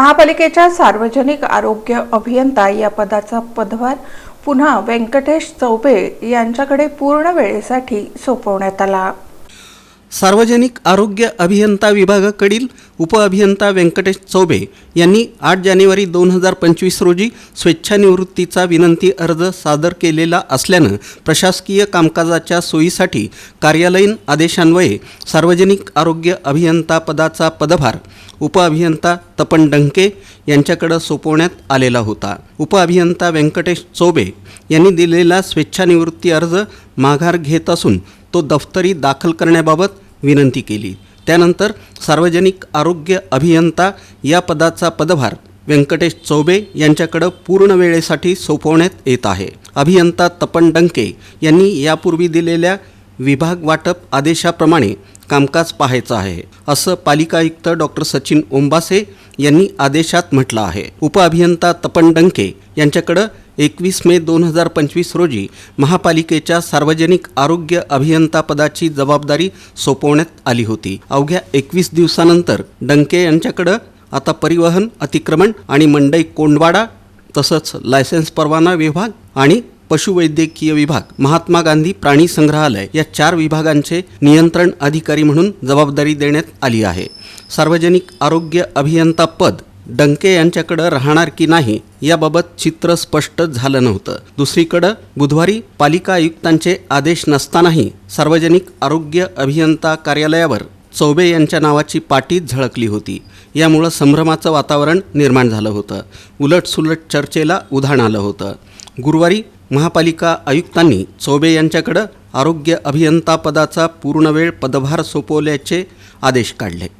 महापालिकेच्या सार्वजनिक आरोग्य अभियंता या पदाचा पदभार पुन्हा व्यंकटेश चौबे यांच्याकडे पूर्ण वेळेसाठी सोपवण्यात आला. सार्वजनिक आरोग्य अभियंता विभागाकडील उपअभियंता व्यंकटेश चौबे यांनी आठ जानेवारी दोन हजार पंचवीस रोजी स्वेच्छानिवृत्तीचा विनंती अर्ज सादर केलेला असल्यानं प्रशासकीय कामकाजाच्या सोयीसाठी कार्यालयीन आदेशान्वये सार्वजनिक आरोग्य अभियंता पदाचा पदभार उपअभियंता तपन डंके यांच्याकडं सोपवण्यात आलेला होता. उपअभियंता व्यंकटेश चौबे यांनी दिलेला स्वेच्छानिवृत्ती अर्ज माघार घेत असून तो दफ्तरी दाखल करण्याबाबत विनंती केली. त्यानंतर सार्वजनिक आरोग्य अभियंता या पदाचा पदभार व्यंकटेश चौबे यांच्याकडं पूर्ण वेळेसाठी सोपवण्यात येत आहे. अभियंता तपन डंके यांनी यापूर्वी दिलेल्या विभाग वाटप आदेशाप्रमाणे कामकाज पाहायचं आहे असं पालिका आयुक्त डॉक्टर सचिन ओंबासे यांनी आदेशात म्हटलं आहे. उपअभियंता तपन डंके यांच्याकडं एकवीस मे दोन हजार पंचवीस रोजी महापालिकेच्या सार्वजनिक आरोग्य अभियंता पदाची जबाबदारी सोपवण्यात आली होती. अवघ्या एकवीस दिवसानंतर डंके यांच्याकडं आता परिवहन अतिक्रमण आणि मंडई कोंडवाडा तसंच लायसन्स परवाना विभाग आणि पशुवैद्यकीय विभाग महात्मा गांधी प्राणी संग्रहालय या चार विभागांचे नियंत्रण अधिकारी म्हणून जबाबदारी देण्यात आली आहे. सार्वजनिक आरोग्य अभियंता पद डंके यांच्याकडं राहणार की नाही याबाबत चित्र स्पष्ट झालं नव्हतं. दुसरीकडं बुधवारी पालिका आयुक्तांचे आदेश नसतानाही सार्वजनिक आरोग्य अभियंता कार्यालयावर चौबे यांच्या नावाची पाटीच झळकली होती. यामुळं संभ्रमाचं वातावरण निर्माण झालं होतं. उलटसुलट चर्चेला उधाण आलं होतं. गुरुवारी महापालिका आयुक्तांनी चौबे यांच्याकडं आरोग्य अभियंता पदाचा पूर्णवेळ पदभार सोपवल्याचे आदेश काढले.